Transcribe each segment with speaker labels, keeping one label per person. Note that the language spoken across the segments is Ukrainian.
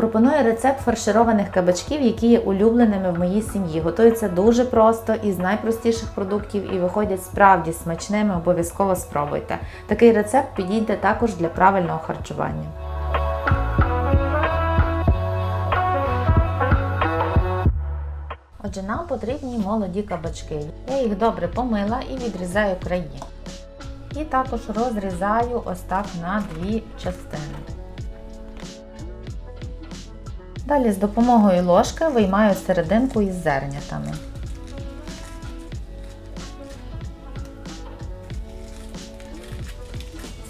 Speaker 1: Пропоную рецепт фаршированих кабачків, які є улюбленими в моїй сім'ї. Готуються дуже просто із найпростіших продуктів і виходять справді смачними. Обов'язково спробуйте. Такий рецепт підійде також для правильного харчування. Отже, нам потрібні молоді кабачки. Я їх добре помила і відрізаю краї. І також розрізаю ось так на дві частини. Далі з допомогою ложки виймаю серединку із зернятами.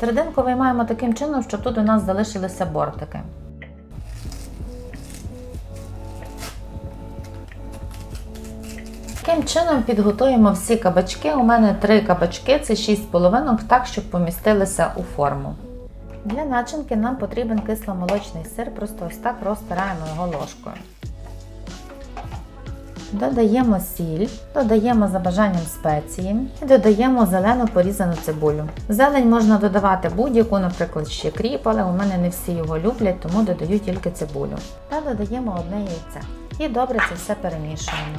Speaker 1: Серединку виймаємо таким чином, щоб тут у нас залишилися бортики. Таким чином підготуємо всі кабачки. У мене три кабачки, це 6 половинок, так, щоб помістилися у форму. Для начинки нам потрібен кисломолочний сир, просто ось так розтираємо його ложкою. Додаємо сіль, додаємо за бажанням спеції і додаємо зелену порізану цибулю. Зелень можна додавати будь-яку, наприклад, ще кріп, але у мене не всі його люблять, тому додаю тільки цибулю. Та додаємо одне яйце. І добре це все перемішуємо.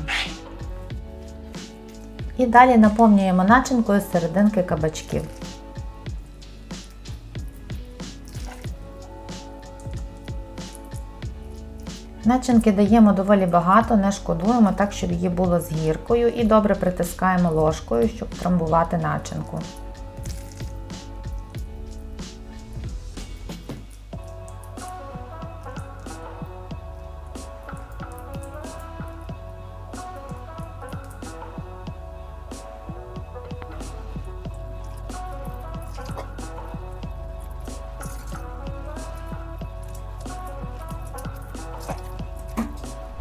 Speaker 1: І далі наповнюємо начинкою серединки кабачків. Начинки даємо доволі багато, не шкодуємо так, щоб її було з гіркою, і добре притискаємо ложкою, щоб трамбувати начинку.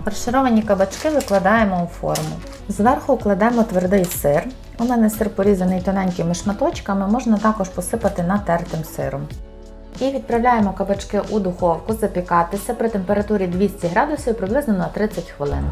Speaker 1: Фаршировані кабачки викладаємо у форму. Зверху кладемо твердий сир. У мене сир порізаний тоненькими шматочками, можна також посипати натертим сиром. І відправляємо кабачки у духовку запікатися при температурі 200 градусів приблизно на 30 хвилин.